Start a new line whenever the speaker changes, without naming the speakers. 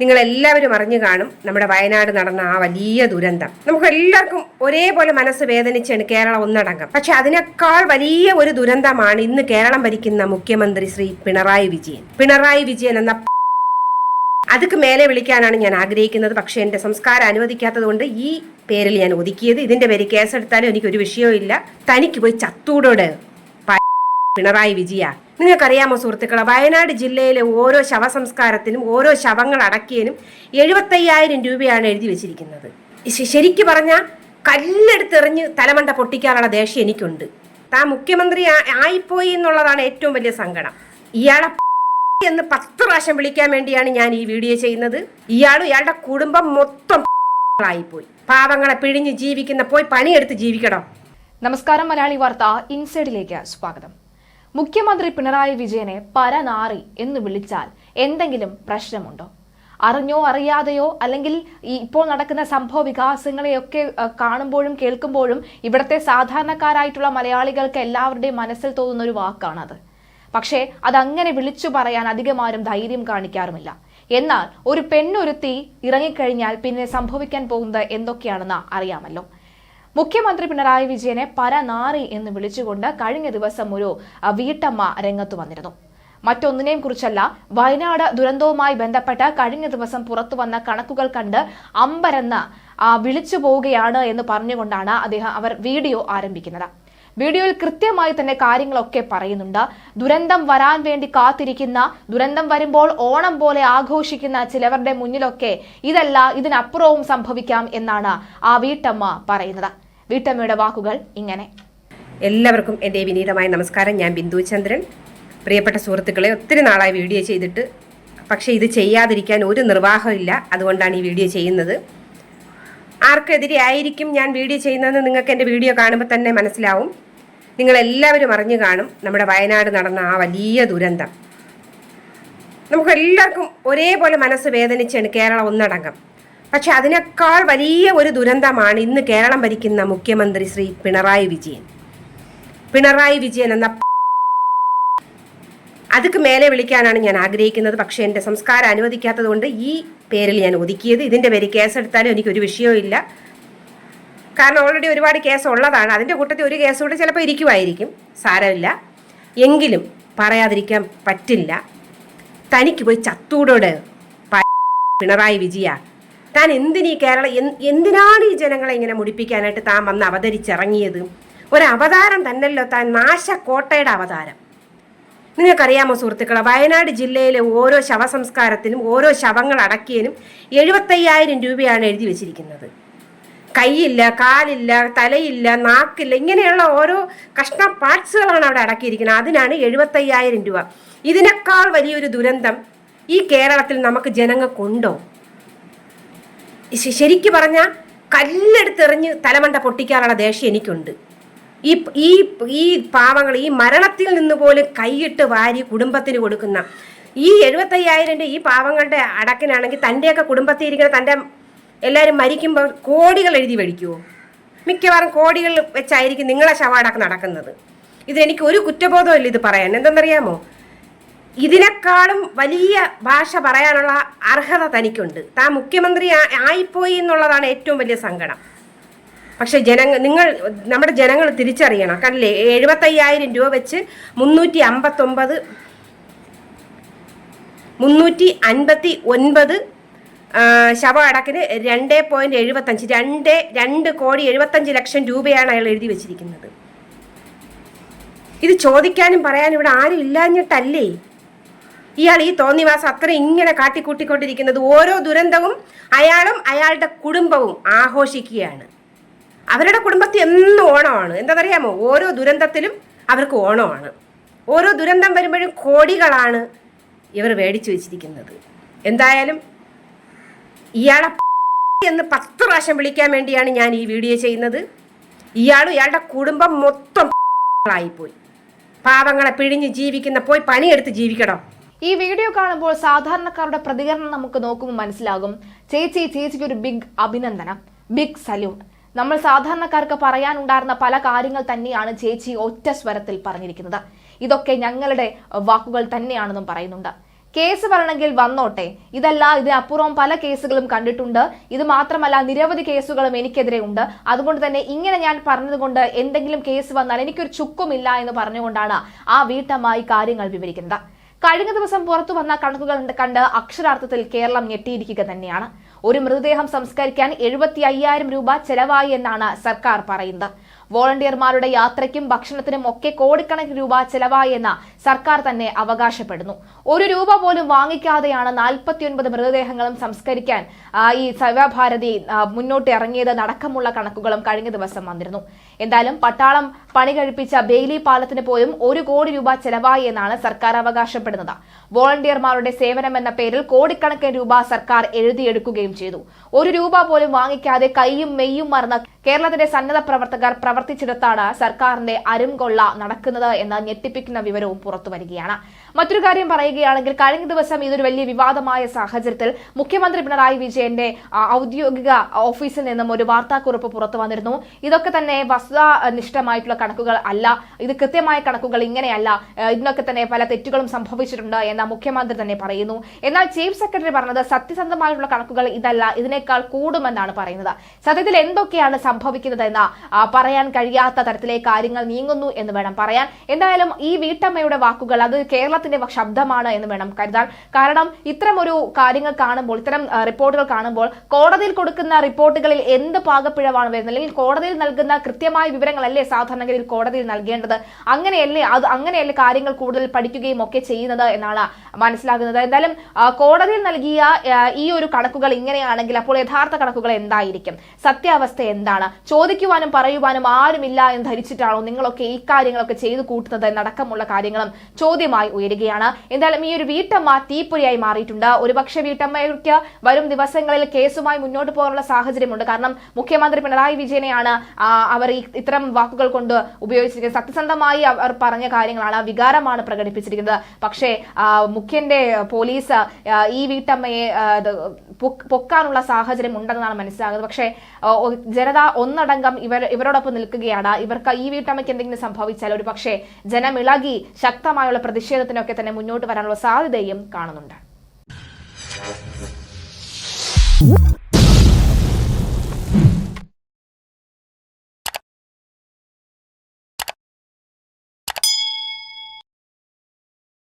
നിങ്ങൾ എല്ലാവരും അറിഞ്ഞു കാണും നമ്മുടെ വയനാട് നടന്ന ആ വലിയ ദുരന്തം. നമുക്ക് എല്ലാവർക്കും ഒരേപോലെ മനസ്സ് വേദനിച്ചാണ് കേരളം ഒന്നടങ്കം. പക്ഷെ അതിനേക്കാൾ വലിയ ഒരു ദുരന്തമാണ് ഇന്ന് കേരളം ഭരിക്കുന്ന മുഖ്യമന്ത്രി ശ്രീ പിണറായി വിജയൻ. പിണറായി വിജയൻ എന്ന അതുക്ക് മേലെ വിളിക്കാനാണ് ഞാൻ ആഗ്രഹിക്കുന്നത്. പക്ഷെ എന്റെ സംസ്കാരം അനുവദിക്കാത്തത് കൊണ്ട് ഈ പേരിൽ ഞാൻ ഒതുക്കിയത്. ഇതിന്റെ പേര് കേസെടുത്താലും എനിക്കൊരു വിഷയവും ഇല്ല തനിക്ക് പോയി ചത്തൂടോട് പിണറായി വിജയ. നിങ്ങൾക്കറിയാമോ സുഹൃത്തുക്കളെ വയനാട് ജില്ലയിലെ ഓരോ ശവസംസ്കാരത്തിനും ഓരോ ശവങ്ങൾ അടക്കിയതിനും എഴുപത്തയ്യായിരം രൂപയാണ് എഴുതി വെച്ചിരിക്കുന്നത്. ശരിക്കു പറഞ്ഞാൽ കല്ലെടുത്തെറിഞ്ഞ് തലമണ്ട പൊട്ടിക്കാനുള്ള ദേഷ്യം എനിക്കുണ്ട്. താൻ മുഖ്യമന്ത്രി ആയിപ്പോയി എന്നുള്ളതാണ് ഏറ്റവും വലിയ സങ്കടം. ഇയാളെ എന്ന് പത്ത് പ്രാവശ്യം വിളിക്കാൻ വേണ്ടിയാണ് ഞാൻ ഈ വീഡിയോ ചെയ്യുന്നത്. ഇയാളും ഇയാളുടെ കുടുംബം മൊത്തം ആയിപ്പോയി. പാവങ്ങളെ പിഴിഞ്ഞ് ജീവിക്കുന്ന പോയി പണിയെടുത്ത് ജീവിക്കണം
നമസ്കാരം മലയാളി വാർത്ത ഇൻസൈഡിലേക്ക് സ്വാഗതം. മുഖ്യമന്ത്രി പിണറായി വിജയനെ പരനാറി എന്ന് വിളിച്ചാൽ എന്തെങ്കിലും പ്രശ്നമുണ്ടോ? അറിഞ്ഞോ അറിയാതെയോ അല്ലെങ്കിൽ ഇപ്പോൾ നടക്കുന്ന സംഭവ വികാസങ്ങളെയൊക്കെ കാണുമ്പോഴും കേൾക്കുമ്പോഴും ഇവിടുത്തെ സാധാരണക്കാരായിട്ടുള്ള മലയാളികൾക്ക് എല്ലാവരുടെയും മനസ്സിൽ തോന്നുന്ന ഒരു വാക്കാണത്. പക്ഷേ അതങ്ങനെ വിളിച്ചു പറയാൻ അധികമാരും ധൈര്യം കാണിക്കാറുമില്ല. എന്നാൽ ഒരു പെണ്ണൊരുത്തി ഇറങ്ങിക്കഴിഞ്ഞാൽ പിന്നെ സംഭവിക്കാൻ പോകുന്നത് എന്തൊക്കെയാണെന്ന് അറിയാമല്ലോ. മുഖ്യമന്ത്രി പിണറായി വിജയനെ പരനാറി എന്ന് വിളിച്ചുകൊണ്ട് കഴിഞ്ഞ ദിവസം ഒരു വീട്ടമ്മ രംഗത്ത് വന്നിരുന്നു. മറ്റൊന്നിനെയും കുറിച്ചല്ല വയനാട് ദുരന്തവുമായി ബന്ധപ്പെട്ട് കഴിഞ്ഞ ദിവസം പുറത്തു വന്ന കണക്കുകൾ കണ്ട് അമ്പരന്ന് വിളിച്ചു പോവുകയാണ് എന്ന് പറഞ്ഞുകൊണ്ടാണ് അദ്ദേഹം അവർ വീഡിയോ ആരംഭിക്കുന്നത്. വീഡിയോയിൽ കൃത്യമായി തന്നെ കാര്യങ്ങളൊക്കെ പറയുന്നുണ്ട്. ദുരന്തം വരാൻ വേണ്ടി കാത്തിരിക്കുന്ന ദുരന്തം വരുമ്പോൾ ഓണം പോലെ ആഘോഷിക്കുന്ന ചിലവരുടെ മുന്നിലൊക്കെ ഇതല്ല ഇതിനപ്പുറവും സംഭവിക്കാം എന്നാണ് ആ വീട്ടമ്മ പറയുന്നത്. വീട്ടമ്മയുടെ വാക്കുകൾ ഇങ്ങനെ.
എല്ലാവർക്കും എന്റെ വിനീതമായ നമസ്കാരം. ഞാൻ ബിന്ദു ചന്ദ്രൻ. പ്രിയപ്പെട്ട സുഹൃത്തുക്കളെ ഒത്തിരി നാളായി വീഡിയോ ചെയ്തിട്ട് പക്ഷേ ഇത് ചെയ്യാതിരിക്കാൻ ഒരു നിർവാഹമില്ല അതുകൊണ്ടാണ് ഈ വീഡിയോ ചെയ്യുന്നത്. ആർക്കെതിരെ ആയിരിക്കും ഞാൻ വീഡിയോ ചെയ്യുന്നതെന്ന് നിങ്ങൾക്ക് എന്റെ വീഡിയോ കാണുമ്പോൾ തന്നെ മനസ്സിലാവും. നിങ്ങളെല്ലാവരും അറിഞ്ഞു കാണും നമ്മുടെ വയനാട് നടന്ന ആ വലിയ ദുരന്തം. നമുക്കെല്ലാവർക്കും ഒരേപോലെ മനസ്സ് വേദനിച്ചാണ് കേരളം ഒന്നടങ്കം. പക്ഷെ അതിനേക്കാൾ വലിയ ഒരു ദുരന്തമാണ് ഇന്ന് കേരളം ഭരിക്കുന്ന മുഖ്യമന്ത്രി ശ്രീ പിണറായി വിജയൻ. പിണറായി വിജയൻ എന്ന അതുക്ക് മേലെ വിളിക്കാനാണ് ഞാൻ ആഗ്രഹിക്കുന്നത്. പക്ഷേ എന്റെ സംസ്കാരം അനുവദിക്കാത്തത് കൊണ്ട് ഈ പേരിൽ ഞാൻ ഒതുക്കിയത്. ഇതിന്റെ പേര് കേസെടുത്താലും എനിക്കൊരു വിഷയവും ഇല്ല. കാരണം ഓൾറെഡി ഒരുപാട് കേസ് ഉള്ളതാണ്. അതിന്റെ കൂട്ടത്തിൽ ഒരു കേസ് കൂടെ ചിലപ്പോൾ ഇരിക്കുമായിരിക്കും. സാരമില്ല. എങ്കിലും പറയാതിരിക്കാൻ പറ്റില്ല. തനിക്ക് പോയി ചത്തൂടോട് പിണറായി വിജയ താൻ എന്തിനീ കേരള എന്ത്- എന്തിനാണ് ഈ ജനങ്ങളെ ഇങ്ങനെ മുടിപ്പിക്കാനായിട്ട് താൻ വന്ന് അവതരിച്ചിറങ്ങിയത്? ഒരു അവതാരം തന്നല്ലോ താൻ നാശക്കോട്ടയുടെ അവതാരം. നിങ്ങൾക്കറിയാമോ സുഹൃത്തുക്കളെ വയനാട് ജില്ലയിലെ ഓരോ ശവസംസ്കാരത്തിനും ഓരോ ശവങ്ങൾ അടക്കിയതിനും എഴുപത്തയ്യായിരം രൂപയാണ് എഴുതി വെച്ചിരിക്കുന്നത്. കൈയില്ല കാലില്ല തലയില്ല നാക്കില്ല ഇങ്ങനെയുള്ള ഓരോ കഷ്ണ പാർട്സുകളാണ് അവിടെ അടക്കിയിരിക്കുന്നത്. അതിനാണ് എഴുപത്തയ്യായിരം രൂപ. ഇതിനേക്കാൾ വലിയൊരു ദുരന്തം ഈ കേരളത്തിൽ നമുക്ക് ജനങ്ങൾക്കുണ്ടോ? ശരിക്ക് പറഞ്ഞാൽ കല്ലെടുത്തെറിഞ്ഞ് തലമണ്ട പൊട്ടിക്കാനുള്ള ദേഷ്യം എനിക്കുണ്ട്. ഈ ഈ ഈ പാവങ്ങൾ ഈ മരണത്തിൽ നിന്ന് പോലും കൈയിട്ട് വാരി കുടുംബത്തിന് കൊടുക്കുന്ന ഈ എഴുപത്തയ്യായിരം രൂപ ഈ പാവങ്ങളുടെ അടക്കിനാണെങ്കിൽ തന്റെയൊക്കെ കുടുംബത്തിൽ ഇരിക്കുന്ന തന്റെ എല്ലാവരും മരിക്കുമ്പോൾ കോടികൾ എഴുതി മേടിക്കുമോ മിക്കവാറും കോടികൾ വെച്ചായിരിക്കും നിങ്ങളെ ശവടക്കം നടക്കുന്നത്. ഇതിനെനിക്ക് ഒരു കുറ്റബോധമില്ല ഇത് പറയാൻ. എന്തെന്നറിയാമോ? ഇതിനേക്കാളും വലിയ ഭാഷ പറയാനുള്ള അർഹത തനിക്കുണ്ട്. താൻ മുഖ്യമന്ത്രി ആയിപ്പോയി എന്നുള്ളതാണ് ഏറ്റവും വലിയ സങ്കടം. പക്ഷെ ജനങ്ങൾ നിങ്ങൾ നമ്മുടെ ജനങ്ങൾ തിരിച്ചറിയണം. കണ്ടില്ലേ എഴുപത്തയ്യായിരം രൂപ വെച്ച് മുന്നൂറ്റി അമ്പത്തൊമ്പത് മുന്നൂറ്റി അൻപത്തി ഒൻപത് ശവ അടക്കിന് രണ്ട് പോയിന്റ് എഴുപത്തഞ്ച് രണ്ട് രണ്ട് കോടി എഴുപത്തഞ്ച് ലക്ഷം രൂപയാണ് അയാൾ എഴുതി വെച്ചിരിക്കുന്നത്. ഇത് ചോദിക്കാനും പറയാനും ഇവിടെ ആരും ഇല്ലാഞ്ഞിട്ടല്ലേ? ഇയാൾ ഈ തോന്നിവാസം അത്ര ഇങ്ങനെ കാട്ടിക്കൂട്ടിക്കൊണ്ടിരിക്കുന്നത് ഓരോ ദുരന്തവും അയാളും അയാളുടെ കുടുംബവും ആഘോഷിക്കുകയാണ്. അവരുടെ കുടുംബത്തിൽ എന്നും ഓണമാണ്. എന്താ എന്താണെന്നറിയാമോ? ഓരോ ദുരന്തത്തിലും അവർക്ക് ഓണമാണ്. ഓരോ ദുരന്തം വരുമ്പോഴും കോടികളാണ് ഇവർ മേടിച്ചു വെച്ചിരിക്കുന്നത്. എന്തായാലും ഇയാളെ എന്ന് പത്ത് പ്രാവശ്യം വിളിക്കാൻ വേണ്ടിയാണ് ഞാൻ ഈ വീഡിയോ ചെയ്യുന്നത്. ഇയാളും ഇയാളുടെ കുടുംബം മൊത്തം ആയിപ്പോയി. പാവങ്ങളെ പിഴിഞ്ഞ് ജീവിക്കുന്ന പോയി പണിയെടുത്ത് ജീവിക്കണോ?
ഈ വീഡിയോ കാണുമ്പോൾ സാധാരണക്കാരുടെ പ്രതികരണം നമുക്ക് നോക്കുമ്പോൾ മനസ്സിലാകും. ചേച്ചി ചേച്ചിക്ക് ഒരു ബിഗ് അഭിനന്ദനം ബിഗ് സല്യൂട്ട് നമ്മൾ സാധാരണക്കാർക്ക് പറയാനുണ്ടായിരുന്ന പല കാര്യങ്ങൾ തന്നെയാണ് ചേച്ചി ഒറ്റ സ്വരത്തിൽ പറഞ്ഞിരിക്കുന്നത്. ഇതൊക്കെ ഞങ്ങളുടെ വാക്കുകൾ തന്നെയാണെന്നും പറയുന്നുണ്ട്. കേസ് വരണമെങ്കിൽ വന്നോട്ടെ. ഇതല്ല ഇതിനപ്പുറം പല കേസുകളും കണ്ടിട്ടുണ്ട്. ഇത് മാത്രമല്ല നിരവധി കേസുകളും എനിക്കെതിരെ ഉണ്ട്. അതുകൊണ്ട് തന്നെ ഇങ്ങനെ ഞാൻ പറഞ്ഞതുകൊണ്ട് എന്തെങ്കിലും കേസ് വന്നാൽ എനിക്കൊരു ചുക്കുമില്ല എന്ന് പറഞ്ഞുകൊണ്ടാണ് ആ വീട്ടമ്മ കാര്യങ്ങൾ വിവരിക്കുന്നത്. കഴിഞ്ഞ ദിവസം പുറത്തു വന്ന കണക്കുകൾ കണ്ട് അക്ഷരാർത്ഥത്തിൽ കേരളം ഞെട്ടിയിരിക്കുക തന്നെയാണ്. ഒരു മൃതദേഹം സംസ്കരിക്കാൻ എഴുപത്തി അയ്യായിരം രൂപ ചെലവായി എന്നാണ് സർക്കാർ പറയുന്നത്. വോളണ്ടിയർമാരുടെ യാത്രയ്ക്കും ഭക്ഷണത്തിനും ഒക്കെ കോടിക്കണക്കിന് രൂപ ചെലവായെന്ന് സർക്കാർ തന്നെ അവകാശപ്പെടുന്നു. ഒരു രൂപ പോലും വാങ്ങിക്കാതെയാണ് നാൽപ്പത്തിയൊൻപത് മൃതദേഹങ്ങളും സംസ്കരിക്കാൻ ഈ സേവാഭാരതി മുന്നോട്ട് ഇറങ്ങിയത് നടക്കമുള്ള കണക്കുകളും കഴിഞ്ഞ ദിവസം വന്നിരുന്നു. എന്തായാലും പട്ടാളം പണി കഴിപ്പിച്ച ബെയിലി പാലത്തിന് പോലും ഒരു കോടി രൂപ ചെലവായി എന്നാണ് സർക്കാർ അവകാശപ്പെടുന്നത്. വോളണ്ടിയർമാരുടെ സേവനം എന്ന പേരിൽ കോടിക്കണക്കിന് രൂപ സർക്കാർ എഴുതിയെടുക്കുകയും ചെയ്തു. ഒരു രൂപ പോലും വാങ്ങിക്കാതെ കൈയും മെയ്യും മറന്ന കേരളത്തിന്റെ സന്നദ്ധ പ്രവർത്തകർ പ്രവർത്തിച്ചിടത്താണ് സർക്കാരിന്റെ അരുംകൊള്ള നടക്കുന്നത് എന്ന് ഞെട്ടിപ്പിക്കുന്ന വിവരവും പുറത്തു വരികയാണ്. മറ്റൊരു കാര്യം പറയുകയാണെങ്കിൽ കഴിഞ്ഞ ദിവസം ഇതൊരു വലിയ വിവാദമായ സാഹചര്യത്തിൽ മുഖ്യമന്ത്രി പിണറായി വിജയന്റെ ഔദ്യോഗിക ഓഫീസിൽ നിന്നും ഒരു വാർത്താക്കുറിപ്പ് പുറത്തു വന്നിരുന്നു. ഇതൊക്കെ തന്നെ വസ്തുതാനിഷ്ഠമായിട്ടുള്ള കണക്കുകൾ അല്ല. ഇത് കൃത്യമായ കണക്കുകൾ ഇങ്ങനെയല്ല. ഇതിനൊക്കെ തന്നെ പല തെറ്റുകളും സംഭവിച്ചിട്ടുണ്ട് എന്ന് മുഖ്യമന്ത്രി തന്നെ പറയുന്നു. എന്നാൽ ചീഫ് സെക്രട്ടറി പറഞ്ഞത് സത്യസന്ധമായിട്ടുള്ള കണക്കുകൾ ഇതല്ല. ഇതിനേക്കാൾ കൂടുമെന്നാണ് പറയുന്നത്. സത്യത്തിൽ എന്തൊക്കെയാണ് സംഭവിക്കുന്നത് എന്ന് പറയാൻ കഴിയാത്ത തരത്തിലെ കാര്യങ്ങൾ നീങ്ങുന്നു എന്ന് വേണം പറയാൻ. എന്തായാലും ഈ വീട്ടമ്മയുടെ വാക്കുകൾ അത് കേരളത്തിന്റെ ശബ്ദമാണ് എന്ന് വേണം കരുതാൻ. കാരണം ഇത്തരം ഒരു കാര്യങ്ങൾ കാണുമ്പോൾ ഇത്തരം റിപ്പോർട്ടുകൾ കാണുമ്പോൾ കോടതിയിൽ കൊടുക്കുന്ന റിപ്പോർട്ടുകളിൽ എന്ത് പാകപ്പിഴവാണ് വരുന്നത്? അല്ലെങ്കിൽ കോടതിയിൽ നൽകുന്ന കൃത്യമായ വിവരങ്ങളല്ലേ സാധാരണഗതിയിൽ കോടതിയിൽ നൽകേണ്ടത്? അങ്ങനെയല്ലേ അത് അങ്ങനെയല്ലേ കാര്യങ്ങൾ കൂടുതൽ പഠിക്കുകയും ഒക്കെ ചെയ്യുന്നത് എന്നാണ് മനസ്സിലാകുന്നത്. എന്തായാലും കോടതിയിൽ നൽകിയ ഈ ഒരു കണക്കുകൾ ഇങ്ങനെയാണെങ്കിൽ അപ്പോൾ യഥാർത്ഥ കണക്കുകൾ എന്തായിരിക്കും? സത്യാവസ്ഥ എന്താണ്? ചോദിക്കുവാനും പറയുവാനും ആരുമില്ല എന്ന് ധരിച്ചിട്ടാണോ നിങ്ങളൊക്കെ ഈ കാര്യങ്ങളൊക്കെ ചെയ്തു കൂട്ടുന്നത് എന്നടക്കമുള്ള കാര്യങ്ങളും ചോദ്യമായി ഉയരുകയാണ്. എന്തായാലും ഈ ഒരു വീട്ടമ്മ തീപ്പൊരിയായി മാറിയിട്ടുണ്ട്. ഒരുപക്ഷെ വീട്ടമ്മയ്ക്ക് വരും ദിവസങ്ങളിൽ കേസുമായി മുന്നോട്ട് പോകാനുള്ള സാഹചര്യമുണ്ട്. കാരണം മുഖ്യമന്ത്രി പിണറായി വിജയനെയാണ് അവർ ഇത്തരം വാക്കുകൾ കൊണ്ട് ഉപയോഗിച്ചിരിക്കുന്നത്. സത്യസന്ധമായി അവർ പറഞ്ഞ കാര്യങ്ങളാണ് വികാരമാണ് പ്രകടിപ്പിച്ചിരിക്കുന്നത്. പക്ഷേ മുഖ്യന്റെ പോലീസ് ഈ വീട്ടമ്മയെ പൊക്കാനുള്ള സാഹചര്യം ഉണ്ടെന്നാണ് മനസ്സിലാകുന്നത്. പക്ഷേ ജനത ഒന്നടങ്കം ഇവർ ഇവരോടൊപ്പം നിൽക്കുകയാണ്. ഇവർക്ക് ഈ വീട്ടമ്മയ്ക്ക് എന്തെങ്കിലും സംഭവിച്ചാൽ ഒരു പക്ഷേ ജനമിളകി ശക്തമായുള്ള പ്രതിഷേധത്തിനൊക്കെ തന്നെ മുന്നോട്ട് വരാനുള്ള സാധ്യതയും കാണുന്നുണ്ട്.